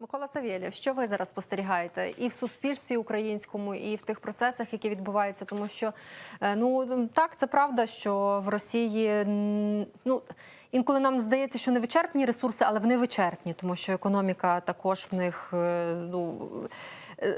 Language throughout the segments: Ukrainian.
Микола Савєлєв, що ви зараз спостерігаєте і в суспільстві українському, і в тих процесах, які відбуваються, тому що е, ну так це правда, що в Росії ну. Інколи нам здається, що не вичерпні ресурси, але вони вичерпні, тому що економіка також в них е, ну,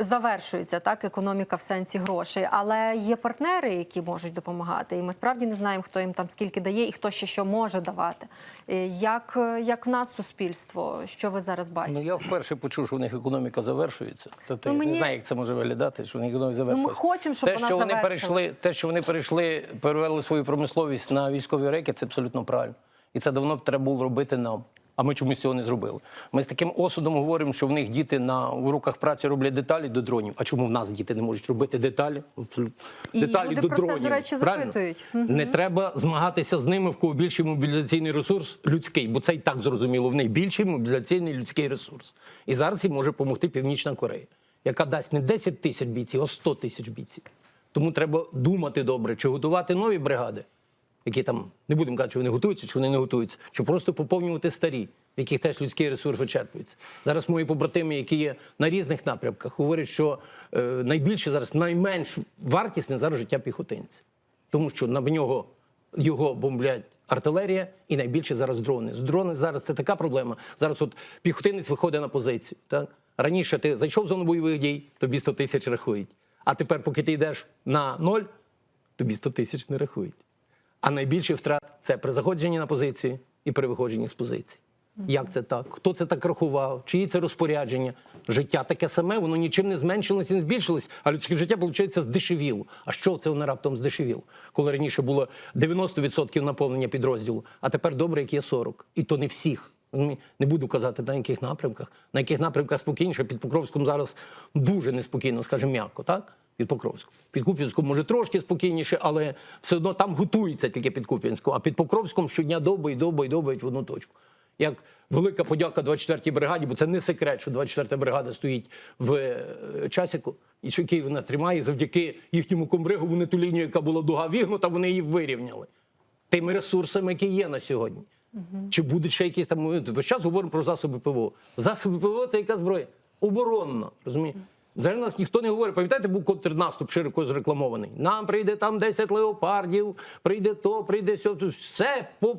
завершується, так, економіка в сенсі грошей. Але є партнери, які можуть допомагати. І ми справді не знаємо, хто їм там скільки дає і хто ще що може давати. Е, Як, е, як в нас суспільство, що ви зараз бачите? Ну я вперше почув, що у них економіка завершується. Тобто Ну, я мені- не знаю, як це може виглядати, що у них економіка завершується. хочемо, щоб те, вона що вони перейшли, те, що вони перейшли, перевели свою промисловість на військові реки, це абсолютно правильно. І це давно б треба було робити нам. А ми чомусь цього не зробили. Ми з таким осудом говоримо, що в них діти на уроках праці роблять деталі до дронів. А чому в нас діти не можуть робити деталі? І деталі люди до про це, до речі, запитують. Не треба змагатися з ними, в кого більший мобілізаційний ресурс людський, бо це і так зрозуміло. В неї більший мобілізаційний людський ресурс. І зараз їм може допомогти Північна Корея, яка дасть не 10 тисяч бійців, а 100 тисяч бійців. Тому треба думати добре, чи готувати нові бригади, які там не будемо казати, чи вони готуються, чи вони не готуються, чи просто поповнювати старі, в яких теж людський ресурс вичерпується. Зараз мої побратими, які є на різних напрямках, говорять, що е, найбільше зараз найменш вартісне зараз життя піхотинця, тому що на нього його бомблять артилерія, і найбільше зараз дрони. З дрони зараз це така проблема. Зараз от піхотинець виходить на позицію. Так раніше ти зайшов в зону бойових дій, тобі 100 тисяч рахують. А тепер, поки ти йдеш на ноль, тобі 100 тисяч не рахують. А найбільший втрат це при заходженні на позицію і при виходженні з позиції. Як це так? Хто це так рахував? Чиї це розпорядження? Життя таке саме, воно нічим не зменшилось і не збільшилось, а людське життя, виходить, здешевіло. А що це воно раптом здешевіло? Коли раніше було 90% наповнення підрозділу, а тепер добре, як є 40%. І то не всіх. Не буду казати на яких напрямках. На яких напрямках спокійніше. Під Покровськом зараз дуже неспокійно, скажімо, м'яко, так? Під Покровськом. Під Куп'янськом може трошки спокійніше, але все одно там готується тільки під Куп'янськом. А під Покровськом щодня довбають, довбають, довбають в одну точку. Як велика подяка 24-й бригаді, бо це не секрет, що 24-та бригада стоїть в е, часіку, і що Київ вона тримає. Завдяки їхньому комбригу вони ту лінію, яка була дуга вігнута, вони її вирівняли тими ресурсами, які є на сьогодні. Чи будуть ще якісь там моменти? Весь час говоримо про засоби ПВО. Засоби ПВО це яка зброя? Оборонна. Розумієте? Взагалі нас ніхто не говорить. Пам'ятаєте, був контрнаступ широко зрекламований. Нам прийде там 10 леопардів, прийде то, прийде сьо. Все по,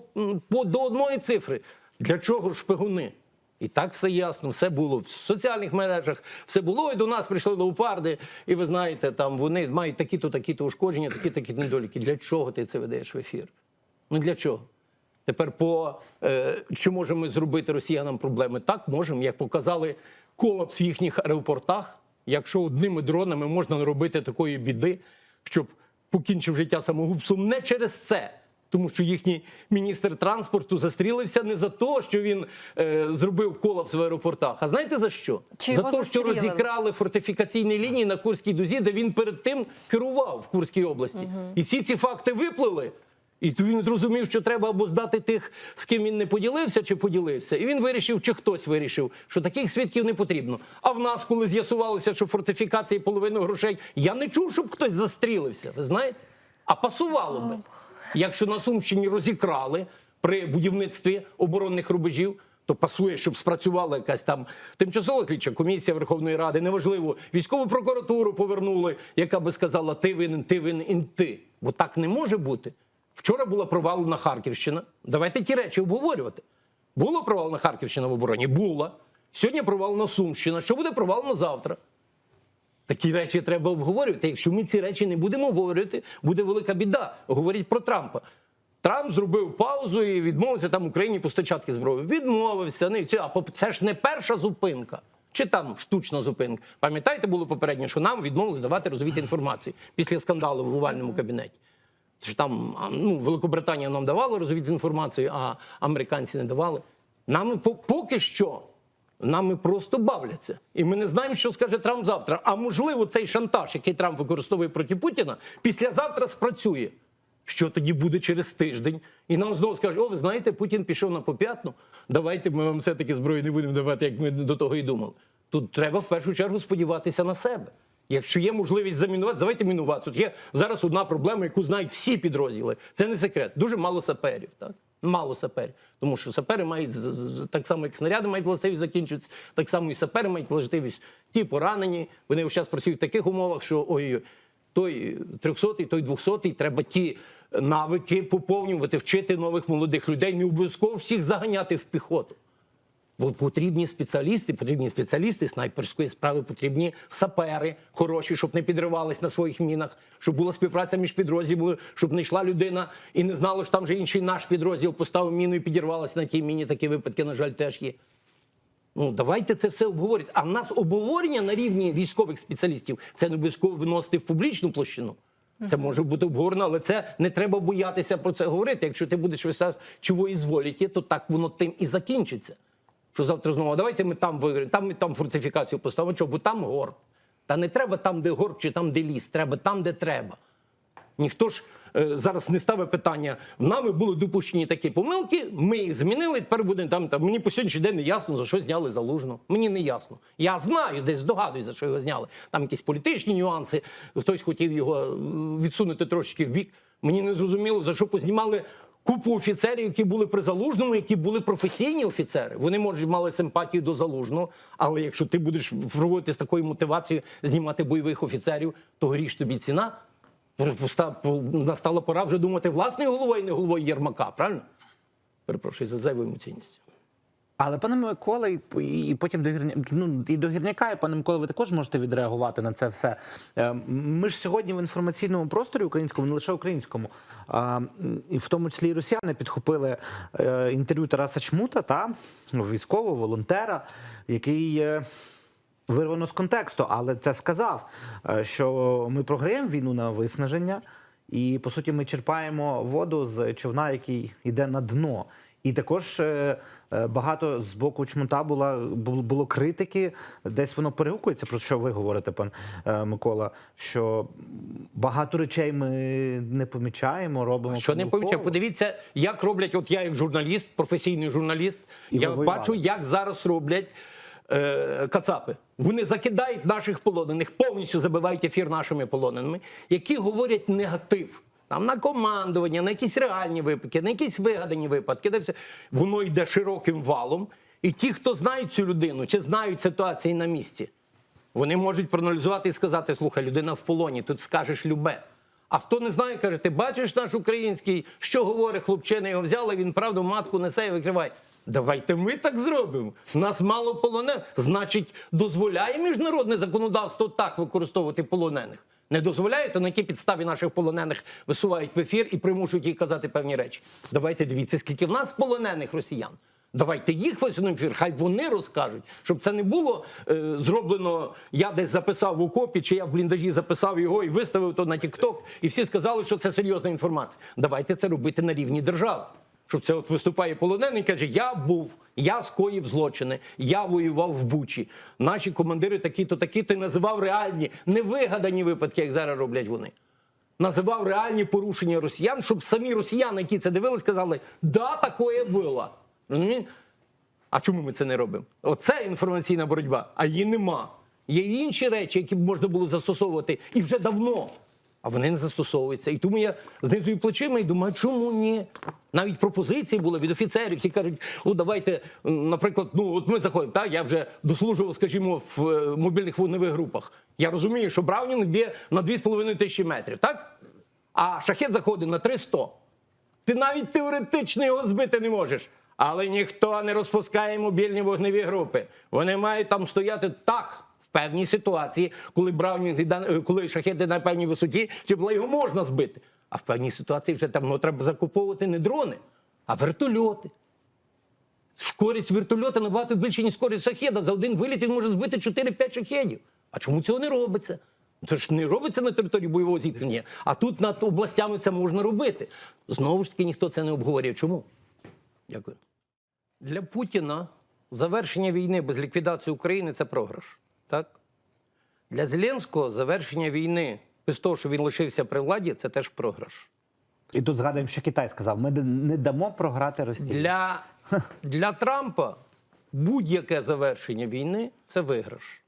по, до одної цифри. Для чого шпигуни? І так все ясно, все було в соціальних мережах, все було, і до нас прийшли леопарди, і ви знаєте, там вони мають такі-то, такі-то ушкодження, такі-такі недоліки. Для чого ти це ведеш в ефір? Ну для чого? Тепер по е, чи можемо зробити росіянам проблеми? Так, можемо, як показали колапс в їхніх аеропортах. Якщо одними дронами можна наробити такої біди, щоб покінчив життя самогубством не через це. Тому що їхній міністр транспорту застрілився не за те, що він е, зробив колапс в аеропортах. А знаєте за що? Чи за те, що розікрали фортифікаційні лінії на Курській дузі, де він перед тим керував в Курській області. І всі ці факти виплили. І то він зрозумів, що треба або здати тих, з ким він не поділився, чи поділився. І він вирішив, чи хтось вирішив, що таких свідків не потрібно. А в нас, коли з'ясувалося, що фортифікації половину грошей, я не чув, щоб хтось застрілився. Ви знаєте? А пасувало би. Якщо на Сумщині розікрали при будівництві оборонних рубежів, то пасує, щоб спрацювала якась там тимчасова слідча комісія Верховної Ради, неважливо, військову прокуратуру повернули, яка би сказала, ти винен, ти винен, і ти. Бо так не може бути. Вчора була провалена Харківщина. Давайте ті речі обговорювати. Було провалена Харківщина в обороні? Була. Сьогодні провалена Сумщина. Що буде провалено завтра? Такі речі треба обговорювати. Якщо ми ці речі не будемо обговорювати, буде велика біда. Говорять про Трампа. Трамп зробив паузу і відмовився там Україні постачати зброю. Відмовився. Не, а це ж не перша зупинка. Чи там штучна зупинка? Пам'ятаєте, було попередньо, що нам відмовились давати розвідати інформацію після скандалу в овальному кабінеті. Що там ну, Великобританія нам давала розвідати інформацію, а американці не давали. Нам по- поки що Нами просто бавляться. І ми не знаємо, що скаже Трамп завтра. А можливо, цей шантаж, який Трамп використовує проти Путіна, післязавтра спрацює. Що тоді буде через тиждень? І нам знову скажуть: о, ви знаєте, Путін пішов на поп'ятну. Давайте ми вам все-таки зброю не будемо давати, як ми до того і думали. Тут треба в першу чергу сподіватися на себе. Якщо є можливість замінувати, давайте мінувати. Тут є зараз одна проблема, яку знають всі підрозділи. Це не секрет. Дуже мало саперів. Так? Мало саперів. Тому що сапери мають так само, як снаряди мають властивість закінчуватися, так само і сапери мають властивість. Ті поранені. Вони час працюють в таких умовах, що ой, той 300-й, той 200-й, треба ті навики поповнювати, вчити нових молодих людей. Не обов'язково всіх заганяти в піхоту. Бо потрібні спеціалісти, потрібні спеціалісти снайперської справи, потрібні сапери хороші, щоб не підривались на своїх мінах, щоб була співпраця між підрозділами, щоб не йшла людина і не знала, що там вже інший наш підрозділ поставив міну і підірвалася на тій міні. Такі випадки, на жаль, теж є. Ну, давайте це все обговорити. А в нас обговорення на рівні військових спеціалістів це не обов'язково виносити в публічну площину. Це може бути обговорено, але це не треба боятися про це говорити. Якщо ти будеш висати чого і зволіті, то так воно тим і закінчиться. Що завтра знову, давайте ми там виграємо, там ми там фортифікацію поставимо, чого, бо там горб. Та не треба там, де горб чи там, де ліс, треба там, де треба. Ніхто ж е, зараз не ставить питання. В нами були допущені такі помилки, ми їх змінили. Тепер будемо там. там. Мені по сьогоднішній день не ясно, за що зняли залужно. Мені не ясно. Я знаю, десь здогадуюсь, за що його зняли. Там якісь політичні нюанси. Хтось хотів його відсунути трошечки в бік. Мені не зрозуміло, за що познімали. Купу офіцерів, які були при залужному, які були професійні офіцери. Вони може мали симпатію до залужного. Але якщо ти будеш проводити з такою мотивацією знімати бойових офіцерів, то горіш тобі ціна. Настала пора вже думати власною головою, не головою Єрмака, правильно? Перепрошую за зайву емоційність. Але пане Микола, і, потім до Гірня, ну, і до гірняка, і пане Микола, ви також можете відреагувати на це все. Е, Ми ж сьогодні в інформаційному просторі українському, не лише українському, і в тому числі і росіяни підхопили е, інтерв'ю Тараса Чмута, та військового волонтера, який. Вирвано з контексту, але це сказав, е, що ми програємо війну на виснаження, і по суті ми черпаємо воду з човна, який йде на дно. І також багато з боку чмута була було критики. Десь воно перегукується. Про що ви говорите, пан е, Микола? Що багато речей ми не помічаємо, робимо Що не помічав? Подивіться, як роблять, от я як журналіст, професійний журналіст, І я воювали. бачу, як зараз роблять е, кацапи. Вони закидають наших полонених, повністю забивають ефір нашими полоненими, які говорять негатив. Там на командування, на якісь реальні випадки, на якісь вигадані випадки, де все воно йде широким валом. І ті, хто знають цю людину, чи знають ситуації на місці, вони можуть проаналізувати і сказати: слухай, людина в полоні, тут скажеш любе. А хто не знає, каже, ти бачиш наш український, що говорить хлопчина, його взяли, він правду матку несе і викриває. Давайте ми так зробимо. Нас мало полонених. Значить, дозволяє міжнародне законодавство так використовувати полонених. Не дозволяє, то на якій підставі наших полонених висувають в ефір і примушують їх казати певні речі. Давайте дивіться, скільки в нас полонених росіян. Давайте їх висунемо ефір, хай вони розкажуть, щоб це не було е, зроблено. Я десь записав в окопі, чи я в бліндажі записав його і виставив то на Тікток, і всі сказали, що це серйозна інформація. Давайте це робити на рівні держави. Щоб це от виступає полонений каже: Я був, я скоїв злочини, я воював в Бучі. Наші командири такі-то, такі-то називав реальні, невигадані випадки, як зараз роблять вони називав реальні порушення росіян, щоб самі росіяни, які це дивились, сказали, да, такое було. А чому ми це не робимо? Оце інформаційна боротьба, а її нема. Є інші речі, які б можна було застосовувати і вже давно. А вони не застосовуються. І тому я знизую плечима і думаю, чому ні? Навіть пропозиції були від офіцерів, які кажуть, о, давайте, наприклад, ну от ми заходимо, так, я вже дослужував, скажімо, в е, мобільних вогневих групах. Я розумію, що Браунінг б'є на 2,5 тисячі метрів, так? А шахет заходить на 300. Ти навіть теоретично його збити не можеш. Але ніхто не розпускає мобільні вогневі групи. Вони мають там стояти так. Певній ситуації, коли Браунінг е, коли шахет іде на певній висоті, чи була його можна збити. А в певній ситуації вже там ну, треба закуповувати не дрони, а вертольоти. Скорість вертольота набагато більше, ніж скорість шахеда. За один виліт він може збити 4-5 шахедів. А чому цього не робиться? То ж не робиться на території бойового зіткнення, а тут над областями це можна робити. Знову ж таки, ніхто це не обговорює. Чому? Дякую. Для Путіна завершення війни без ліквідації України це програш. Так? Для Зеленського завершення війни без того, що він лишився при владі, це теж програш. І тут згадуємо, що Китай сказав: ми не дамо програти Росії. Для, для Трампа будь-яке завершення війни це виграш.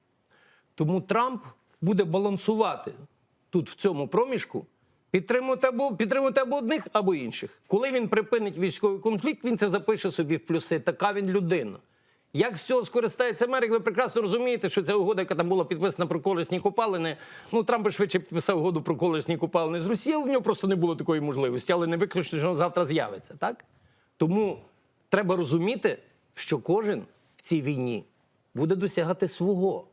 Тому Трамп буде балансувати тут, в цьому проміжку, Підтримувати або, підтримувати або одних, або інших. Коли він припинить військовий конфлікт, він це запише собі в плюси. Така він людина. Як з цього скористається Америка, ви прекрасно розумієте, що ця угода, яка там була підписана про колесні копалини. Ну, Трамп швидше підписав угоду про колесні копалини з Росії, але в нього просто не було такої можливості, але не виключно, що вона завтра з'явиться. Так? Тому треба розуміти, що кожен в цій війні буде досягати свого.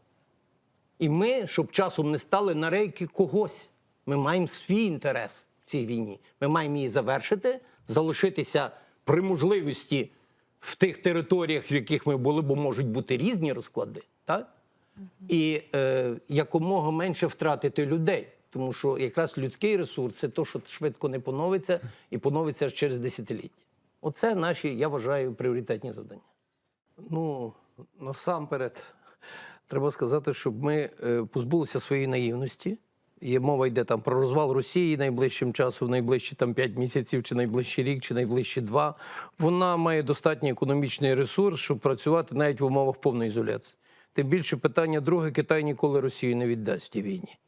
І ми, щоб часом не стали на рейки когось, ми маємо свій інтерес в цій війні. Ми маємо її завершити, залишитися при можливості в тих територіях, в яких ми були, бо можуть бути різні розклади, так? І е, якомога менше втратити людей. Тому що якраз людський ресурс це те, що швидко не поновиться, і поновиться аж через десятиліття. Оце наші, я вважаю, пріоритетні завдання. Ну, насамперед, треба сказати, щоб ми е, позбулися своєї наївності. Є мова йде там про розвал Росії найближчим часом, найближчі там 5 місяців, чи найближчий рік, чи найближчі два. Вона має достатній економічний ресурс, щоб працювати навіть в умовах повної ізоляції. Тим більше питання друге, Китай ніколи Росію не віддасть в тій війні.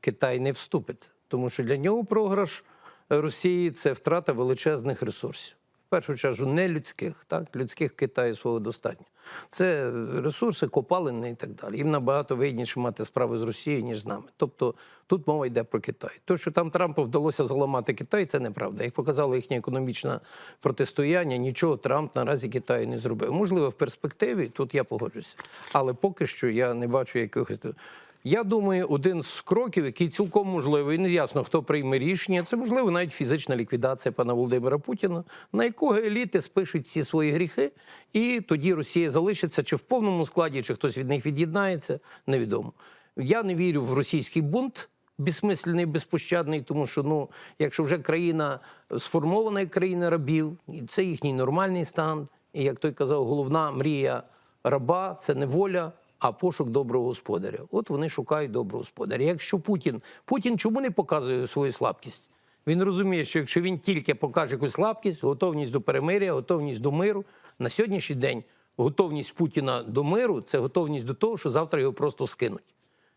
Китай не вступиться, тому що для нього програш Росії це втрата величезних ресурсів. Першу чергу не людських, так людських в Китаї свого достатньо. Це ресурси, копалини і так далі. Їм набагато вигідніше мати справи з Росією, ніж з нами. Тобто тут мова йде про Китай. То, що там Трампу вдалося заламати Китай, це неправда. Як показало їхнє економічне протистояння, нічого Трамп наразі Китаю не зробив. Можливо, в перспективі тут я погоджуся. Але поки що я не бачу якихось. Я думаю, один з кроків, який цілком можливий, не ясно, хто прийме рішення, це можливо навіть фізична ліквідація пана Володимира Путіна, на якого еліти спишуть всі свої гріхи, і тоді Росія залишиться чи в повному складі, чи хтось від них від'єднається, невідомо. Я не вірю в російський бунт. Безсмисленний, безпощадний, тому що ну, якщо вже країна сформована як країна рабів, і це їхній нормальний стан. І як той казав, головна мрія раба це не воля, а пошук доброго господаря. От вони шукають доброго господаря. Якщо Путін, Путін чому не показує свою слабкість? Він розуміє, що якщо він тільки покаже якусь слабкість, готовність до перемиря, готовність до миру, на сьогоднішній день готовність Путіна до миру це готовність до того, що завтра його просто скинуть.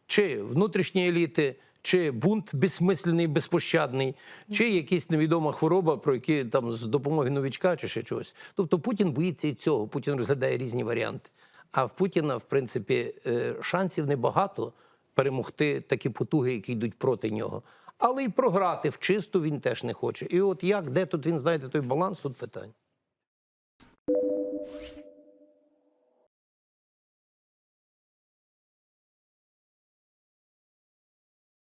Чи внутрішні еліти, чи бунт безсмисленний, безпощадний, чи якась невідома хвороба, про які там з допомоги новічка чи ще чогось. Тобто Путін боїться і цього. Путін розглядає різні варіанти. А в Путіна, в принципі, е, шансів небагато перемогти такі потуги, які йдуть проти нього. Але й програти в чисту він теж не хоче. І от як, де тут він знайде той баланс, тут питання.